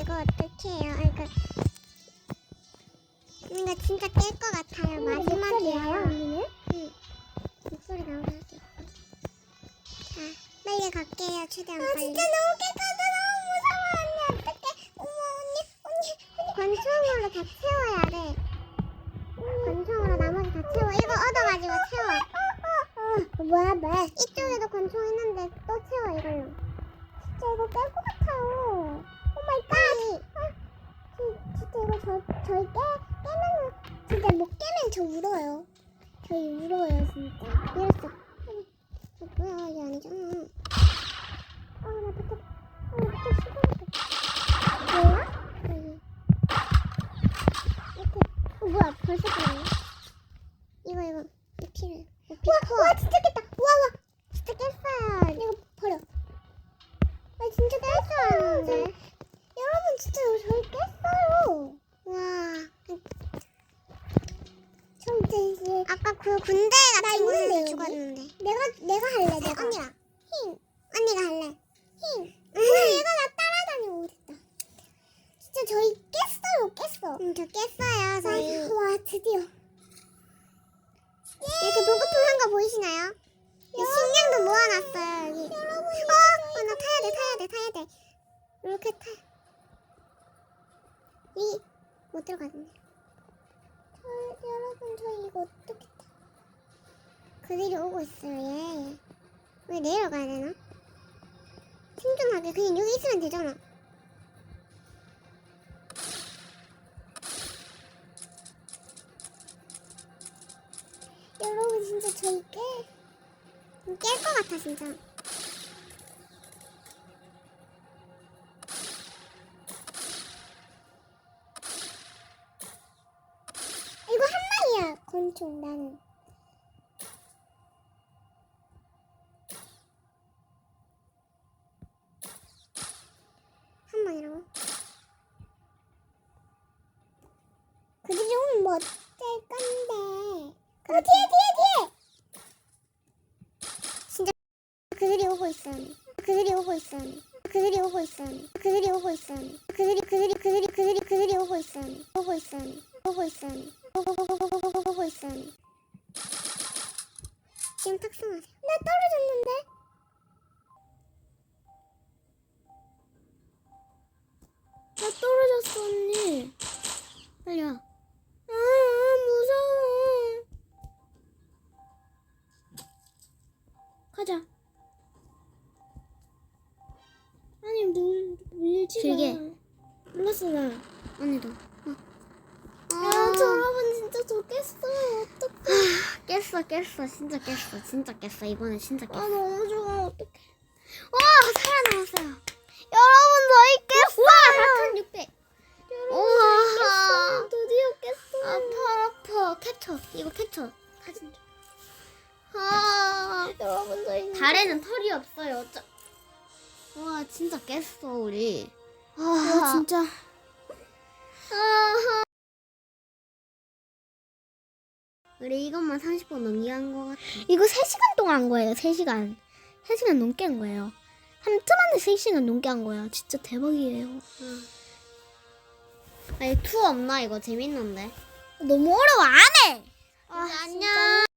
이거 어떻게 해요? 그러니까 뭔가 진짜 깰 것 같아요. 마지막이에요. 언니는? 응. 목소리 나오게 할게요. 자, 빨리 갈게요. 최대한 빨리. 진짜 너무 깨끗하다. 너무 무서워. 언니 어떡해. 어머 언니 언니 언니. 권총으로 다 채워야 돼. 권총으로 나머지 다 채워. 이거 얻어가지고 채워. 뭐야 뭐? 이쪽에도 권총 있는데 또 채워 이걸로. 진짜 이거 깰 것 같아요. 저 저희 깨 깨면은 진짜 못 깨면 저 울어요. 저희 울어요 진짜. 이랬어. 어, 뭐야 이게 아니잖아. 아나 그때 아 그때 시간이 뭐야? 이렇게. 어 뭐야 벌써 끝났네. 이거 이거 이거 필요해. 와, 와 진짜 죽었는데. 내가 내가 할래. 내가. 언니랑. 힝. 언니가 할래. 힝. 뭐야 얘가 나 따라다니고 있다. 진짜 저희 깼어요. 깼어. 응, 저 깼어요. 저희. 와 드디어. 이렇게 보급품 한 거 보이시나요? 이 식량도 모아놨어요 여기. 어, 어, 나 타야 돼, 타야 돼, 타야 돼. 이렇게 타. 이, 못 들어가겠네. 저, 여러분, 저 이거 어떻게 타? 그들이 오고 있어요, 얘. 왜 내려가야 되나? 생존하게 그냥 여기 있으면 되잖아. 여러분 진짜 저희 깨. 깰 것 같아 진짜. 이거 한 마리야 권총 나는. 어쩔 건데? 어 뒤에 뒤에 뒤에! 진짜 그들이 오고 있어요. 그들이 오고 있어요. 그들이 오고 있어요. 그들이 오고 있어요. 그들이 그들이 그들이 그들이 그들이 오고 있어요. 오고 있어요. 오고 있어요. 오고 있어요. 지금 탁송하세요. 나 떨어졌는데? 나 떨어졌어 언니. 빨리 와. 가자. 아니 물 밀지 길게. 마. 몰랐어 나. 언니도. 야, 저 여러분 진짜 저 깼어요. 어떡해. 깼어 깼어 진짜 깼어 진짜 깼어 이번엔 진짜 깼어. 아 너무 좋아. 어떡해. 와 살아남았어요. 여러분 저희 깼어요. 와 4,600. 여러분 저희 우와. 드디어 깼어요. 아파 아파 캡처 이거 캡처 사진 좀. 아 여러분 저희 달에는 털이 없어요. 어쩌... 와 진짜 깼어 우리. 아와 진짜. 아하. 우리 이것만 30분 넘게 한것 같아. 이거 3시간 동안 한 거예요. 3시간. 3시간 넘게 한 거예요. 한틈 안에 3시간 넘게 한 거예요. 진짜 대박이에요. 아니 투 없나 이거 재밌는데. 너무 어려워. 안 해. 아, 안녕.